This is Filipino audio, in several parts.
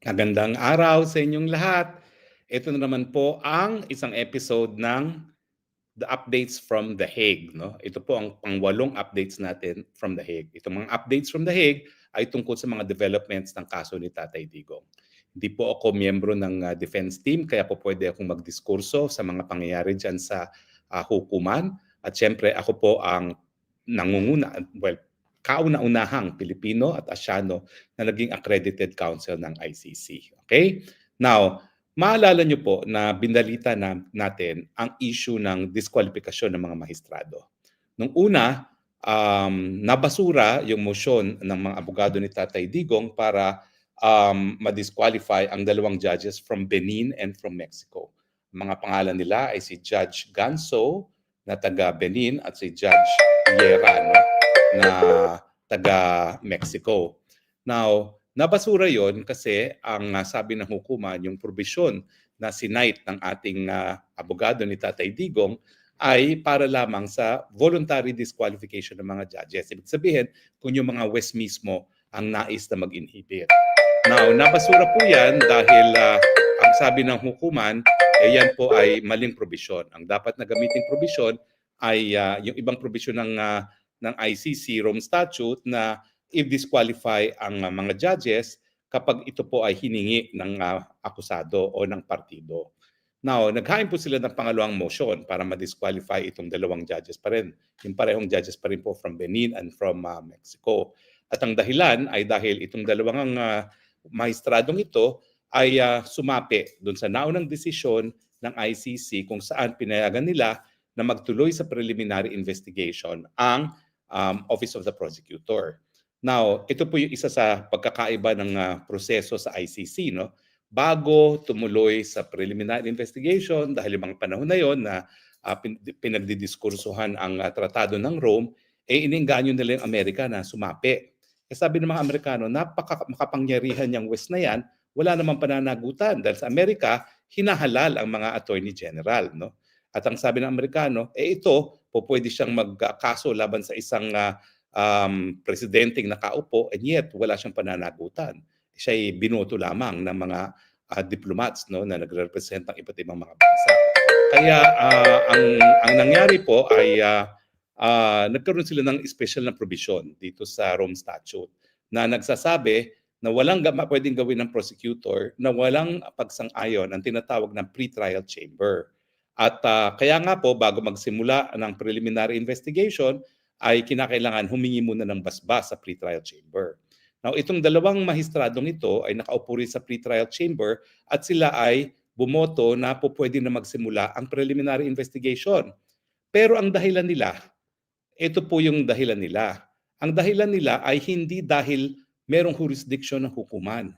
Magandang araw sa inyong lahat. Ito na naman po ang isang episode ng The Updates from The Hague. No? Ito po ang pangwalong updates natin from The Hague. Itong mga updates from The Hague ay tungkol sa mga developments ng kaso ni Tatay Digong. Hindi po ako miyembro ng uh, defense team kaya po pwede akong magdiskurso sa mga pangyayari dyan sa uh, hukuman. At syempre ako po ang nangunguna, well, kauna-unahang Pilipino at Asyano na naging accredited counsel ng ICC. Okay? Now, maalala nyo po na binalita na natin ang issue ng diskwalifikasyon ng mga mahistrado. Nung una, um, nabasura yung motion ng mga abogado ni Tatay Digong para um, ma-disqualify ang dalawang judges from Benin and from Mexico. Mga pangalan nila ay si Judge Ganso na taga Benin at si Judge Yera no, na taga Mexico. Now, nabasura yon kasi ang uh, sabi ng hukuman, yung provision na sinight ng ating uh, abogado ni Tatay Digong ay para lamang sa voluntary disqualification ng mga judges. Ibig sabihin, kung yung mga West mismo ang nais na mag-inhibit. Now, nabasura po yan dahil uh, ang sabi ng hukuman, eh yan po ay maling provision. Ang dapat na gamitin provision ay uh, yung ibang provision ng uh, ng ICC Rome Statute na i-disqualify ang uh, mga judges kapag ito po ay hiningi ng uh, akusado o ng partido. Now, naghain po sila ng pangalawang motion para ma-disqualify itong dalawang judges pa rin. Yung parehong judges pa rin po from Benin and from uh, Mexico. At ang dahilan ay dahil itong dalawang uh, mahistradong ito ay uh, sumapi doon sa naunang desisyon ng ICC kung saan pinayagan nila na magtuloy sa preliminary investigation ang um, Office of the Prosecutor. Now, ito po yung isa sa pagkakaiba ng uh, proseso sa ICC. No? Bago tumuloy sa preliminary investigation, dahil mga panahon na yon na uh, pinagdidiskursuhan ang uh, Tratado ng Rome, eh ininganyo nila yung Amerika na sumapi. Eh sabi ng mga Amerikano, napaka makapangyarihan yung West na yan, wala namang pananagutan dahil sa Amerika, hinahalal ang mga attorney general. No? At ang sabi ng Amerikano, eh ito, po pwede siyang magkaso laban sa isang uh, um, presidenteng nakaupo and yet wala siyang pananagutan. Siya ay binoto lamang ng mga uh, diplomats no, na nagre-represent ng iba't ibang mga bansa. Kaya uh, ang, ang nangyari po ay uh, uh, nagkaroon sila ng special na provision dito sa Rome Statute na nagsasabi na walang pwedeng gawin ng prosecutor na walang pagsang-ayon ang tinatawag ng pre-trial chamber. At uh, kaya nga po bago magsimula ng preliminary investigation, ay kinakailangan humingi muna ng basbas sa pre-trial chamber. Now, itong dalawang mahistradong ito ay nakaupo rin sa pre-trial chamber at sila ay bumoto na po pwede na magsimula ang preliminary investigation. Pero ang dahilan nila, ito po yung dahilan nila. Ang dahilan nila ay hindi dahil merong jurisdiction ng hukuman.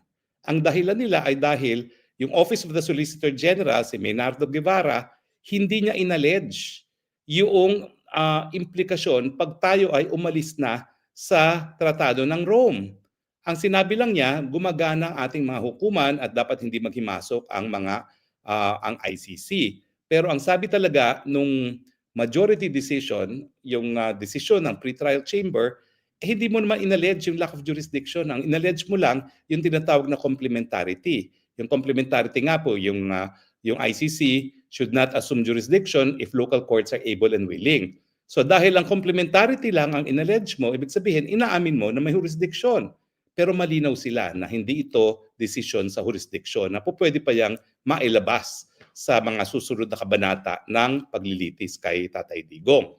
Ang dahilan nila ay dahil yung Office of the Solicitor General, si Maynardo Guevara, hindi niya inallege yung uh, implikasyon pag tayo ay umalis na sa Tratado ng Rome. Ang sinabi lang niya, gumagana ang ating mga hukuman at dapat hindi maghimasok ang mga uh, ang ICC. Pero ang sabi talaga nung majority decision, yung uh, decision ng pre-trial chamber, eh, hindi mo naman inallege yung lack of jurisdiction. Ang inallege mo lang yung tinatawag na complementarity. Yung complementarity nga po, yung, uh, yung ICC should not assume jurisdiction if local courts are able and willing. So dahil ang complementarity lang ang inallege mo, ibig sabihin, inaamin mo na may jurisdiction. Pero malinaw sila na hindi ito decision sa jurisdiction na po pwede pa yang mailabas sa mga susunod na kabanata ng paglilitis kay Tatay Digong.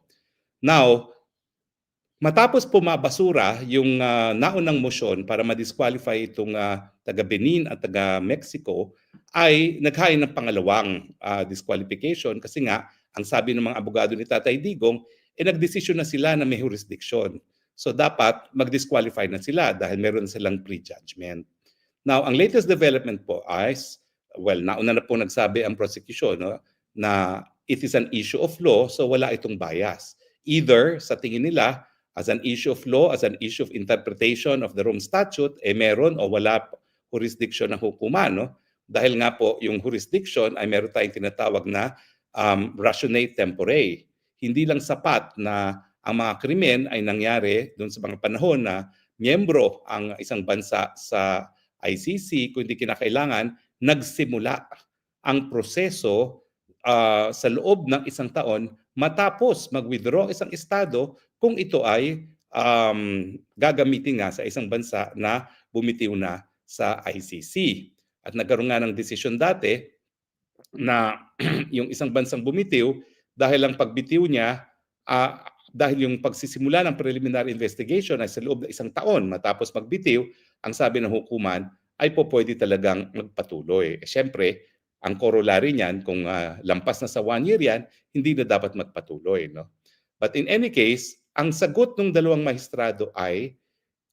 Now, matapos po mabasura yung uh, naunang motion para ma-disqualify itong uh, taga Benin at taga Mexico, ay naghain ng pangalawang uh, disqualification kasi nga ang sabi ng mga abogado ni Tatay Digong, eh nagdesisyon na sila na may jurisdiction. So dapat mag-disqualify na sila dahil meron silang prejudgment. Now, ang latest development po ay, well, nauna na po nagsabi ang prosecution no, na it is an issue of law, so wala itong bias. Either sa tingin nila, as an issue of law, as an issue of interpretation of the Rome Statute, eh meron o wala jurisdiction ng hukuman. No? Dahil nga po yung jurisdiction ay meron tayong tinatawag na um, rationate tempore hindi lang sapat na ang mga krimen ay nangyari doon sa mga panahon na miyembro ang isang bansa sa ICC, kundi kinakailangan nagsimula ang proseso uh, sa loob ng isang taon matapos mag-withdraw isang estado kung ito ay um, gagamitin nga sa isang bansa na bumitiw na sa ICC. At nagkaroon nga ng desisyon dati na yung isang bansang bumitiw dahil ang pagbitiw niya uh, dahil yung pagsisimula ng preliminary investigation ay sa loob ng isang taon matapos magbitiw, ang sabi ng hukuman ay po pwede talagang magpatuloy. Eh, Siyempre, ang corollary niyan, kung uh, lampas na sa one year yan, hindi na dapat magpatuloy. No? But in any case, ang sagot ng dalawang mahistrado ay,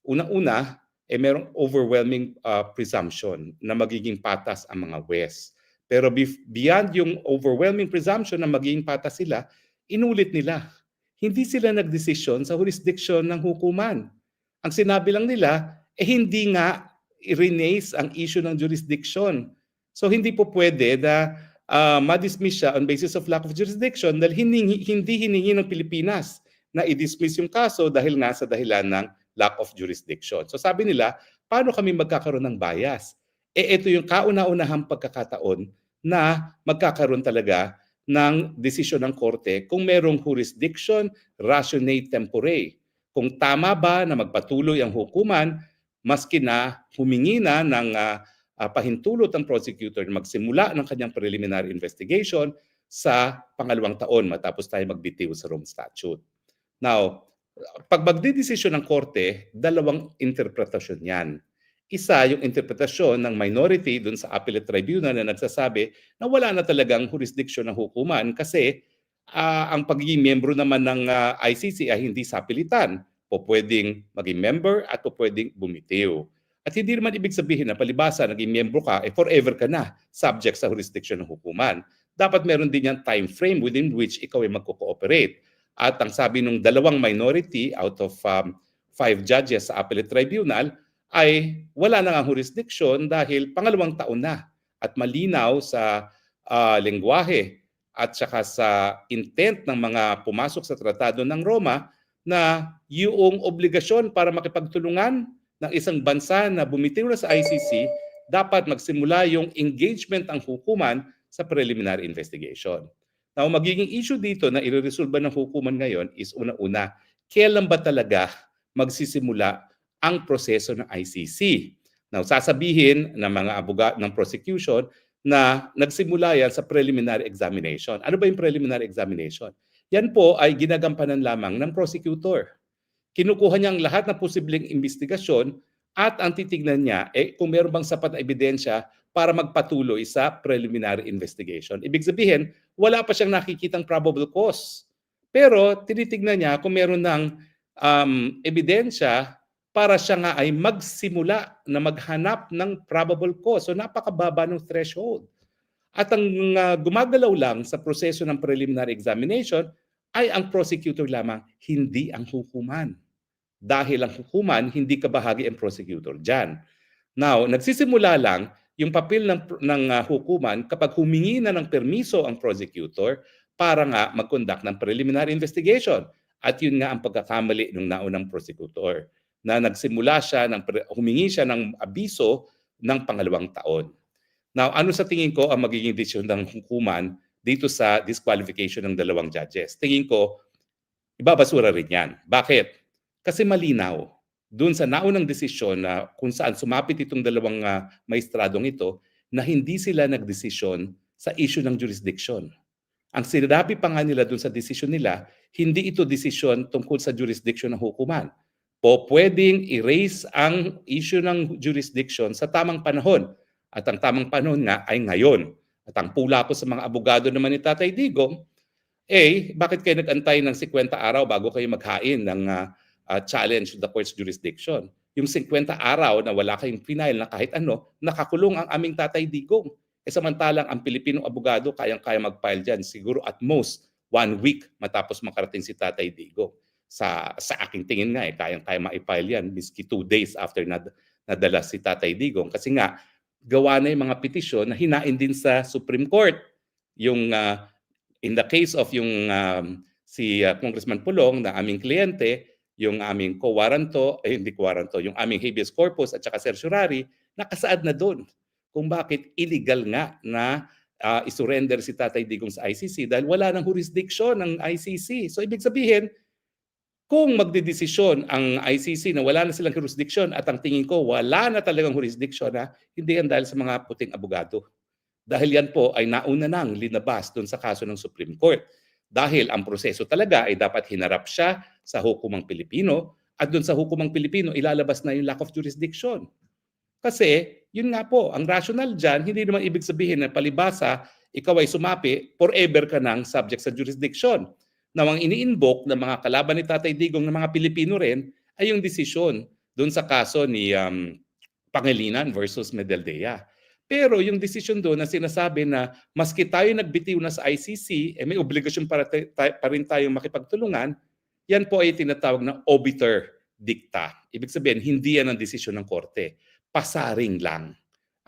unang-una, eh merong overwhelming uh, presumption na magiging patas ang mga West. Pero beyond yung overwhelming presumption na magiging patas sila, inulit nila. Hindi sila nagdesisyon sa jurisdiction ng hukuman. Ang sinabi lang nila, eh hindi nga i-renace ang issue ng jurisdiction. So hindi po pwede na uh, ma-dismiss siya on basis of lack of jurisdiction dahil hindi, hindi hiningi ng Pilipinas na i-dismiss yung kaso dahil nga sa dahilan ng lack of jurisdiction. So sabi nila, paano kami magkakaroon ng bias? Eh ito yung kauna-unahang pagkakataon na magkakaroon talaga ng desisyon ng korte kung merong jurisdiction rationate tempore. Kung tama ba na magpatuloy ang hukuman maski na humingi na ng uh, uh, pahintulot ang prosecutor na magsimula ng kanyang preliminary investigation sa pangalawang taon matapos tayo magbitiw sa Rome Statute. Now, pag magdidesisyon ng korte, dalawang interpretasyon yan. Isa yung interpretasyon ng minority dun sa appellate tribunal na nagsasabi na wala na talagang jurisdiction ng hukuman kasi uh, ang pagiging membro naman ng uh, ah, ICC ay hindi sapilitan. Po pwedeng maging member at po pwedeng bumitiw. At hindi naman ibig sabihin na palibasa naging membro ka, eh forever ka na subject sa jurisdiction ng hukuman. Dapat meron din yan time frame within which ikaw ay magko-cooperate. At ang sabi ng dalawang minority out of um, five judges sa appellate tribunal, ay wala na nga jurisdiction dahil pangalawang taon na at malinaw sa uh, lengguwahe at saka sa intent ng mga pumasok sa tratado ng Roma na yung obligasyon para makipagtulungan ng isang bansa na bumitiw na sa ICC, dapat magsimula yung engagement ang hukuman sa preliminary investigation. Now, magiging issue dito na ireresolba ng hukuman ngayon is una-una, kailan ba talaga magsisimula ang proseso ng ICC. Now, sasabihin ng mga abogat ng prosecution na nagsimula yan sa preliminary examination. Ano ba yung preliminary examination? Yan po ay ginagampanan lamang ng prosecutor. Kinukuha niya ang lahat ng posibleng investigasyon at ang titignan niya eh, kung meron bang sapat na ebidensya para magpatuloy sa preliminary investigation. Ibig sabihin, wala pa siyang nakikitang probable cause. Pero tinitignan niya kung meron ng um, ebidensya para siya nga ay magsimula na maghanap ng probable cause. So napakababa ng threshold. At ang uh, gumagalaw lang sa proseso ng preliminary examination ay ang prosecutor lamang, hindi ang hukuman. Dahil ang hukuman, hindi kabahagi ang prosecutor dyan. Now, nagsisimula lang yung papel ng, ng uh, hukuman kapag humingi na ng permiso ang prosecutor para nga mag-conduct ng preliminary investigation. At yun nga ang pagkakamali ng naunang prosecutor na nagsimula siya, ng, humingi siya ng abiso ng pangalawang taon. Now, ano sa tingin ko ang magiging desisyon ng hukuman dito sa disqualification ng dalawang judges? Tingin ko, ibabasura rin yan. Bakit? Kasi malinaw. Doon sa naunang desisyon na kung saan sumapit itong dalawang uh, maestradong ito, na hindi sila nagdesisyon sa issue ng jurisdiction. Ang sinabi pa nga nila doon sa desisyon nila, hindi ito desisyon tungkol sa jurisdiction ng hukuman po pwedeng erase ang issue ng jurisdiction sa tamang panahon. At ang tamang panahon nga ay ngayon. At ang pula ko sa mga abogado naman ni Tatay Digong, eh, bakit kayo nag-antay ng 50 araw bago kayo maghain ng uh, uh, challenge to the court's jurisdiction? Yung 50 araw na wala kayong final na kahit ano, nakakulong ang aming Tatay Digong. E samantalang ang Pilipinong abogado kayang-kaya mag-file dyan siguro at most one week matapos makarating si Tatay Digong sa sa aking tingin nga eh kayang-kaya ma-file yan miski two days after nad, nadala si Tatay Digong kasi nga gawa na yung mga petisyon na hinain din sa Supreme Court yung uh, in the case of yung um, si uh, Congressman Pulong na aming kliyente yung aming quo warranto, eh hindi quo warranto, yung aming habeas corpus at saka certiorari, nakasaad na doon kung bakit illegal nga na uh, isurrender si Tatay Digong sa ICC dahil wala ng jurisdiction ng ICC. So ibig sabihin, kung magdidesisyon ang ICC na wala na silang jurisdiction at ang tingin ko wala na talagang jurisdiction na hindi yan dahil sa mga puting abogado. Dahil yan po ay nauna nang linabas doon sa kaso ng Supreme Court. Dahil ang proseso talaga ay dapat hinarap siya sa hukumang Pilipino at doon sa hukumang Pilipino ilalabas na yung lack of jurisdiction. Kasi yun nga po, ang rational dyan, hindi naman ibig sabihin na palibasa, ikaw ay sumapi, forever ka nang subject sa jurisdiction na ang ini-invoke ng mga kalaban ni Tatay Digong ng mga Pilipino rin ay yung desisyon doon sa kaso ni um, Pangilinan versus Medeldea. Pero yung desisyon doon na sinasabi na maski tayo nagbitiw na sa ICC, eh may obligasyon para pa rin tayong makipagtulungan, yan po ay tinatawag na obiter dicta. Ibig sabihin, hindi yan ang desisyon ng korte. Pasaring lang.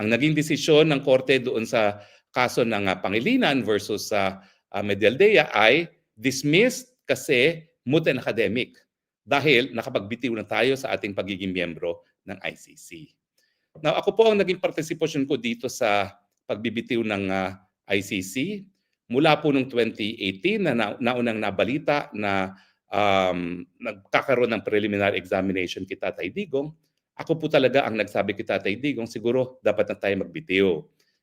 Ang naging desisyon ng korte doon sa kaso ng uh, Pangilinan versus sa uh, Medeldea ay dismissed kasi moot academic dahil nakapagbitiw na tayo sa ating pagiging miyembro ng ICC. Now, ako po ang naging participation ko dito sa pagbibitiw ng uh, ah, ICC mula po noong 2018 na, na naunang nabalita na um, nagkakaroon ng preliminary examination kita Tatay Digong. Ako po talaga ang nagsabi kita Tatay Digong, siguro dapat na tayo magbitiw.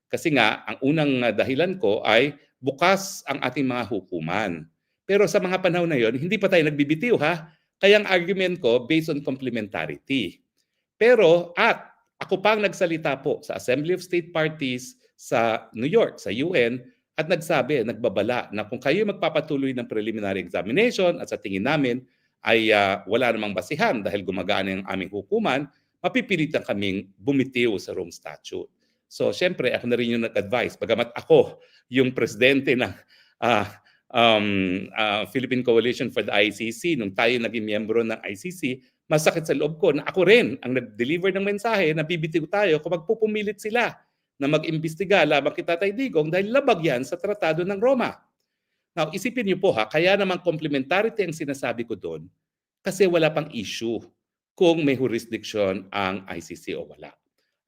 Kasi nga, ang unang dahilan ko ay bukas ang ating mga hukuman. Pero sa mga panahon na yon, hindi pa tayo nagbibitiw ha. Kaya ang argument ko based on complementarity. Pero at ako pa ang nagsalita po sa Assembly of State Parties sa New York, sa UN, at nagsabi, nagbabala na kung kayo magpapatuloy ng preliminary examination at sa tingin namin ay uh, wala namang basihan dahil gumagana ang aming hukuman, mapipilitan kaming bumitiw sa Rome Statute. So, syempre, ako na rin yung nag-advise. Bagamat ako yung presidente ng uh, um, uh, Philippine Coalition for the ICC, nung tayo naging miyembro ng ICC, masakit sa loob ko na ako rin ang nag-deliver ng mensahe na bibitiw tayo kung magpupumilit sila na mag-imbestiga labang kita Tatay Digong dahil labag yan sa Tratado ng Roma. Now, isipin niyo po ha, kaya naman complementarity ang sinasabi ko doon kasi wala pang issue kung may jurisdiction ang ICC o wala.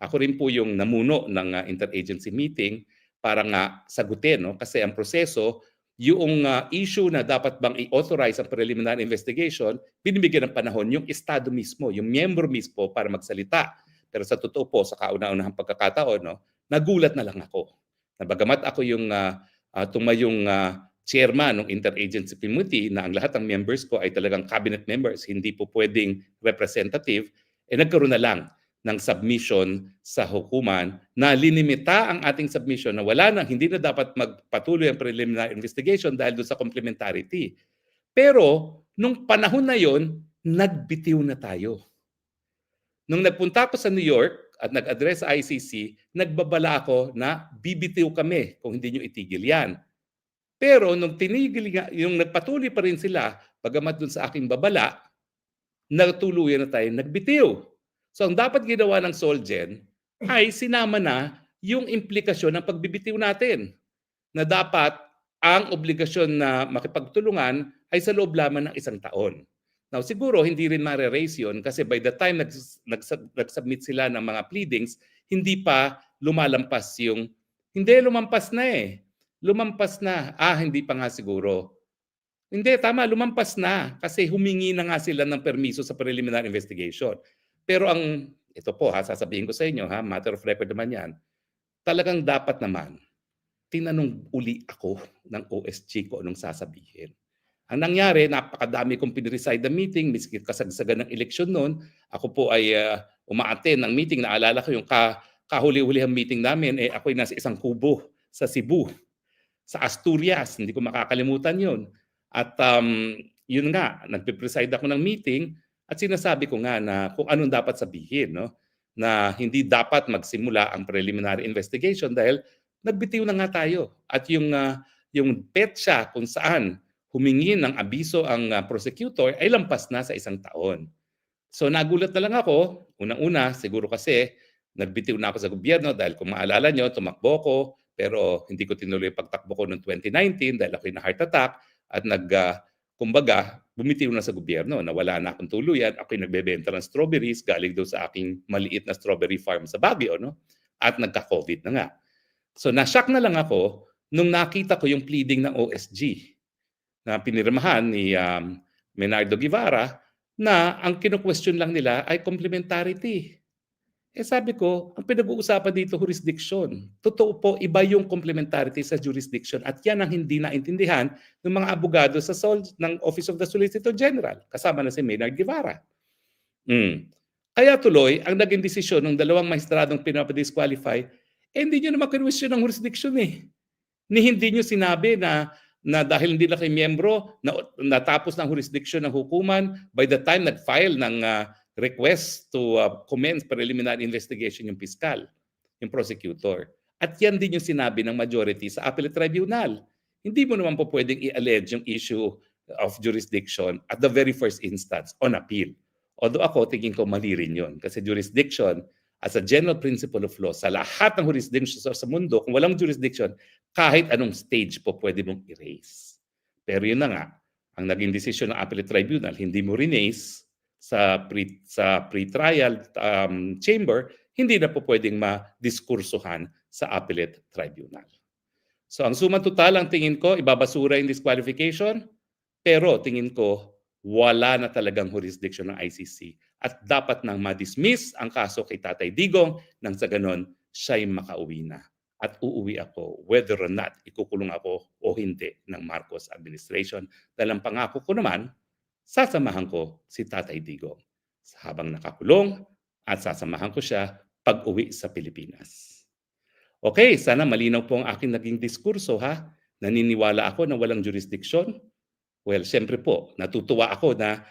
Ako rin po yung namuno ng uh, interagency meeting para nga sagutin no kasi ang proseso yung uh, issue na dapat bang i-authorize ang preliminary investigation, binibigyan ng panahon yung Estado mismo, yung miyembro mismo para magsalita. Pero sa totoo po, sa kauna-unahang pagkakataon, no, nagulat na lang ako. Na bagamat ako yung uh, uh, tumayong uh, chairman ng interagency committee na ang lahat ng members ko ay talagang cabinet members, hindi po pwedeng representative, eh nagkaroon na lang ng submission sa hukuman na linimita ang ating submission na wala na, hindi na dapat magpatuloy ang preliminary investigation dahil doon sa complementarity. Pero nung panahon na yon, nagbitiw na tayo. Nung nagpunta ako sa New York at nag-address sa ICC, nagbabala ako na bibitiw kami kung hindi nyo itigil yan. Pero nung tinigil, yung nagpatuloy pa rin sila, bagamat dun sa aking babala, natuluyan na tayo nagbitiw. So ang dapat ginawa ng Solgen ay sinama na yung implikasyon ng pagbibitiw natin na dapat ang obligasyon na makipagtulungan ay sa loob lamang ng isang taon. Now siguro hindi rin mare-raise yun kasi by the time nag, nag, nag-submit sila ng mga pleadings, hindi pa lumalampas yung, hindi lumampas na eh. Lumampas na. Ah, hindi pa nga siguro. Hindi, tama, lumampas na kasi humingi na nga sila ng permiso sa preliminary investigation. Pero ang, ito po ha, sasabihin ko sa inyo ha, matter of record naman yan, talagang dapat naman, tinanong uli ako ng OSG ko anong sasabihin. Ang nangyari, napakadami kong pinreside the meeting, miski kasagsagan ng eleksyon noon. Ako po ay uh, umaaten ng meeting. Naalala ko yung ka, kahuli-hulihang meeting namin, eh, ako ay nasa isang kubo sa Cebu, sa Asturias. Hindi ko makakalimutan yun. At um, yun nga, nagpipreside ako ng meeting. At sinasabi ko nga na kung anong dapat sabihin, no? na hindi dapat magsimula ang preliminary investigation dahil nagbitiw na nga tayo. At yung, uh, yung petsa kung saan humingi ng abiso ang uh, prosecutor ay lampas na sa isang taon. So nagulat na lang ako, unang-una siguro kasi nagbitiw na ako sa gobyerno dahil kung maalala nyo, tumakbo ko pero hindi ko tinuloy pagtakbo ko noong 2019 dahil ako'y na heart attack at nag uh, kumbaga, bumitiw na sa gobyerno, nawala na akong tuluyan, ako'y nagbebenta ng strawberries galing daw sa aking maliit na strawberry farm sa Baguio, no? At nagka-COVID na nga. So na-shock na lang ako nung nakita ko yung pleading ng OSG na pinirmahan ni um, Menardo Guevara na ang kino-question lang nila ay complementarity. Eh sabi ko, ang pinag-uusapan dito jurisdiction. Totoo po, iba yung complementarity sa jurisdiction at yan ang hindi naintindihan ng mga abogado sa sol ng Office of the Solicitor General, kasama na si Maynard Guevara. Mm. Kaya tuloy, ang naging desisyon ng dalawang mahistradong pinapadisqualify, eh hindi nyo naman kinwestiyon ng jurisdiction eh. Ni hindi nyo sinabi na na dahil hindi na kayo miyembro, na, natapos ng jurisdiction ng hukuman, by the time nag-file ng uh, request to uh, commence preliminary investigation yung piskal, yung prosecutor. At yan din yung sinabi ng majority sa appellate tribunal. Hindi mo naman po pwedeng i-allege yung issue of jurisdiction at the very first instance on appeal. Although ako, tingin ko mali rin yun. Kasi jurisdiction, as a general principle of law, sa lahat ng jurisdiction sa mundo, kung walang jurisdiction, kahit anong stage po pwede mong erase. Pero yun na nga, ang naging desisyon ng appellate tribunal, hindi mo rinaise sa pre, sa pre-trial um, chamber, hindi na po pwedeng madiskursuhan sa appellate tribunal. So ang suma total ang tingin ko, ibabasura yung disqualification, pero tingin ko wala na talagang jurisdiction ng ICC at dapat nang ma-dismiss ang kaso kay Tatay Digong nang sa ganon siya'y makauwi na at uuwi ako whether or not ikukulong ako o hindi ng Marcos administration. Dahil ang pangako ko naman, sasamahan ko si Tatay Digong habang nakakulong at sasamahan ko siya pag uwi sa Pilipinas. Okay, sana malinaw po ang aking naging diskurso ha. Naniniwala ako na walang jurisdiction. Well, siyempre po, natutuwa ako na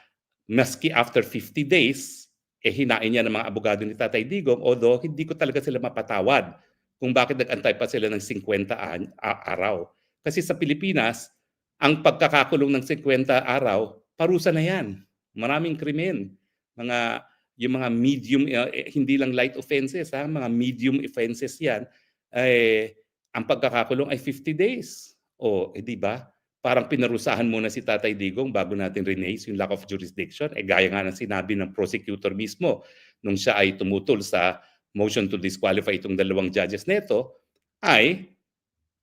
maski after 50 days, eh hinain niya ng mga abogado ni Tatay Digong, although hindi ko talaga sila mapatawad kung bakit nag-antay pa sila ng 50 araw. Kasi sa Pilipinas, ang pagkakakulong ng 50 araw, parusa na yan. Maraming krimen. Mga, yung mga medium, uh, hindi lang light offenses, ha? mga medium offenses yan, eh, ang pagkakakulong ay 50 days. O, eh di ba? Parang pinarusahan muna si Tatay Digong bago natin rinaise yung lack of jurisdiction. Eh gaya nga ng sinabi ng prosecutor mismo nung siya ay tumutol sa motion to disqualify itong dalawang judges neto, ay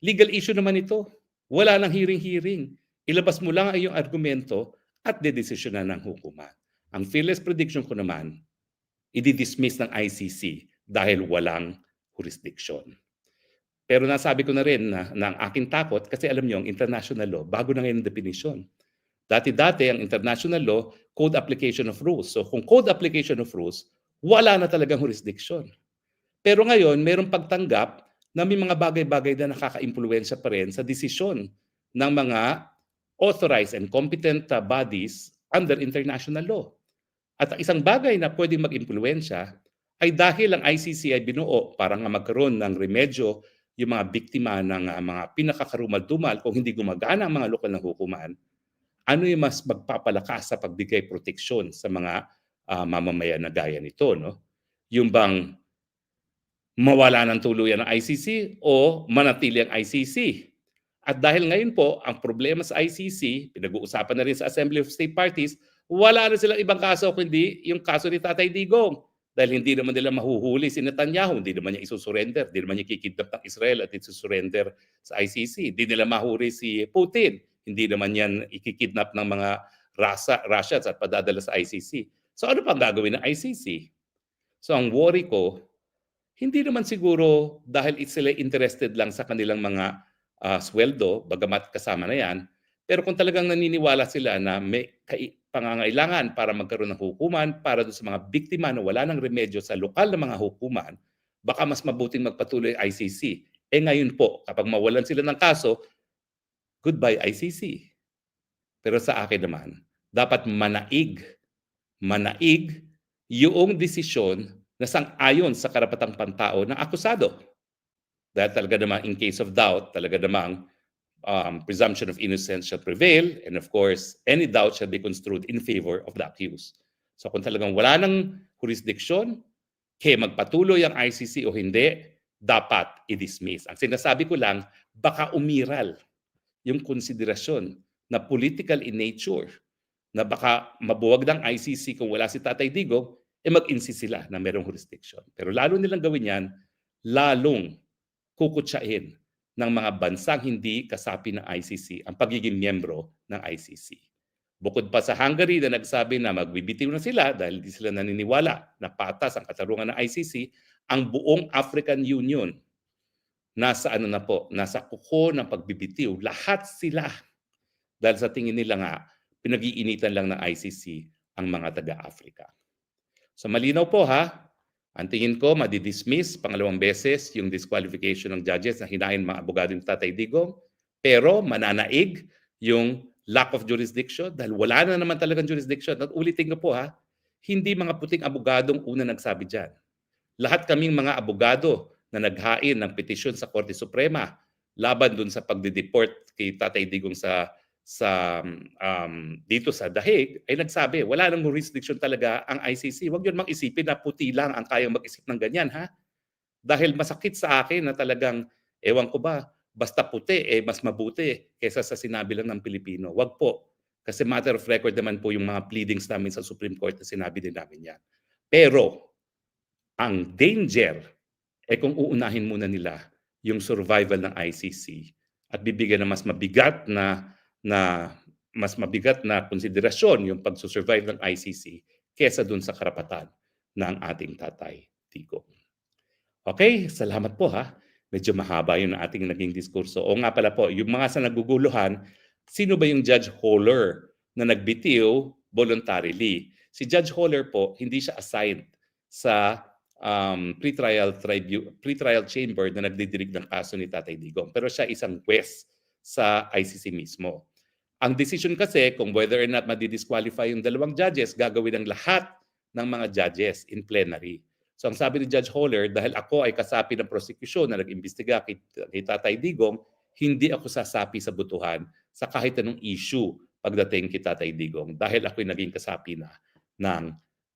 legal issue naman ito. Wala nang hearing-hearing. Ilabas mo lang ang iyong argumento at dedesisyonan ng hukuman. Ang fearless prediction ko naman, i-dismiss ng ICC dahil walang jurisdiction. Pero nasabi ko na rin na, na ang aking takot, kasi alam niyo, ang international law, bago na ngayon ang definition. Dati-dati, ang international law, code application of rules. So kung code application of rules, wala na talagang jurisdiction. Pero ngayon, mayroong pagtanggap na may mga bagay-bagay na nakaka-impluensya pa rin sa desisyon ng mga authorized and competent uh, bodies under international law. At ang isang bagay na pwedeng mag-impluensya ay dahil ang ICC ay binuo para nga magkaroon ng remedyo yung mga biktima ng uh, mga pinakakarumal-dumal kung hindi gumagana ang mga lokal na hukuman, ano yung mas magpapalakas sa pagbigay proteksyon sa mga uh, mamamayan na gaya nito. No? Yung bang mawala ng tuluyan ng ICC o manatili ang ICC. At dahil ngayon po, ang problema sa ICC, pinag-uusapan na rin sa Assembly of State Parties, wala na silang ibang kaso kundi yung kaso ni Tatay Digong. Dahil hindi naman nila mahuhuli si Netanyahu, hindi naman niya isusurrender, hindi naman niya kikidnap ng Israel at isusurrender sa ICC. Hindi nila mahuri si Putin, hindi naman yan ikikidnap ng mga Russia, Russians at padadala sa ICC. So ano pang gagawin ng ICC? So ang worry ko, hindi naman siguro dahil sila interested lang sa kanilang mga uh, sweldo, bagamat kasama na yan, pero kung talagang naniniwala sila na may pangangailangan para magkaroon ng hukuman para doon sa mga biktima na wala ng remedyo sa lokal na mga hukuman, baka mas mabuting magpatuloy ICC. Eh ngayon po, kapag mawalan sila ng kaso, goodbye ICC. Pero sa akin naman, dapat manaig manaig yung desisyon na sang-ayon sa karapatang pantao ng akusado. Dahil talaga naman in case of doubt, talaga namang um, presumption of innocence shall prevail and of course, any doubt shall be construed in favor of the accused. So kung talagang wala ng jurisdiction, kaya magpatuloy ang ICC o hindi, dapat i-dismiss. Ang sinasabi ko lang, baka umiral yung konsiderasyon na political in nature na baka mabuwag ng ICC kung wala si Tatay Digong, eh mag-insist sila na merong jurisdiction. Pero lalo nilang gawin yan, lalong kukutsain ng mga bansang hindi kasapi ng ICC ang pagiging miyembro ng ICC. Bukod pa sa Hungary na nagsabi na magbibitiw na sila dahil di sila naniniwala na patas ang katarungan ng ICC, ang buong African Union nasa ano na po, nasa kuko ng pagbibitiw. Lahat sila. Dahil sa tingin nila nga, pinag-iinitan lang ng ICC ang mga taga-Africa. So malinaw po ha, ang tingin ko madidismiss pangalawang beses yung disqualification ng judges na hinahin mga abogado ng Tatay Digong, pero mananaig yung lack of jurisdiction dahil wala na naman talagang jurisdiction. At ulitin ko po ha, hindi mga puting abogadong una nagsabi dyan. Lahat kaming mga abogado na naghain ng petisyon sa Korte Suprema laban dun sa pagdideport kay Tatay Digong sa sa um, dito sa Dahig ay nagsabi wala nang jurisdiction talaga ang ICC. Huwag yun mag-isipin na puti lang ang kayang mag-isip ng ganyan ha. Dahil masakit sa akin na talagang ewan ko ba basta puti eh mas mabuti kaysa sa sinabi lang ng Pilipino. Wag po. Kasi matter of record naman po yung mga pleadings namin sa Supreme Court na sinabi din namin yan. Pero ang danger eh kung uunahin muna nila yung survival ng ICC at bibigyan ng mas mabigat na na mas mabigat na konsiderasyon yung pagsusurvive ng ICC kesa dun sa karapatan ng ating tatay Tico. Okay, salamat po ha. Medyo mahaba yung ating naging diskurso. O nga pala po, yung mga sa naguguluhan, sino ba yung Judge Holler na nagbitiw voluntarily? Si Judge Holler po, hindi siya assigned sa um, pre-trial, tribu- pre-trial chamber na nagdidirig ng kaso ni Tatay Digong. Pero siya isang quest sa ICC mismo. Ang decision kasi kung whether or not madi-disqualify yung dalawang judges, gagawin ng lahat ng mga judges in plenary. So ang sabi ni Judge Holler, dahil ako ay kasapi ng prosecution na nag-imbestiga kay, kay Tatay Digong, hindi ako sasapi sa butuhan sa kahit anong issue pagdating kay Tatay Digong dahil ako'y naging kasapi na ng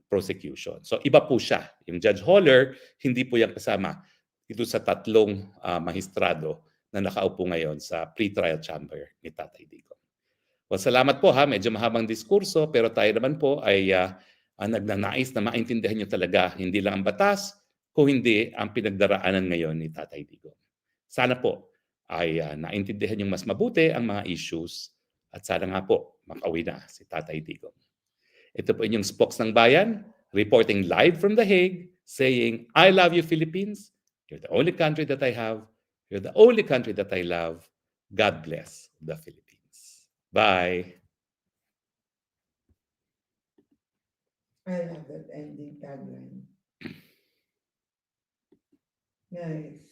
prosecution. So iba po siya. Yung Judge Holler, hindi po yan kasama ito sa tatlong uh, mahistrado na nakaupo ngayon sa pre-trial chamber ni Tatay Digong. Well, salamat po ha. Medyo mahabang diskurso pero tayo naman po ay uh, nagnanais na maintindihan nyo talaga hindi lang ang batas, kung hindi ang pinagdaraanan ngayon ni Tatay Digong. Sana po ay uh, naintindihan nyo mas mabuti ang mga issues at sana nga po makauwi na si Tatay Digong. Ito po inyong spokes ng bayan, reporting live from The Hague, saying, I love you Philippines. You're the only country that I have. You're the only country that I love. God bless the Philippines. Bye. I love that ending tagline. Nice.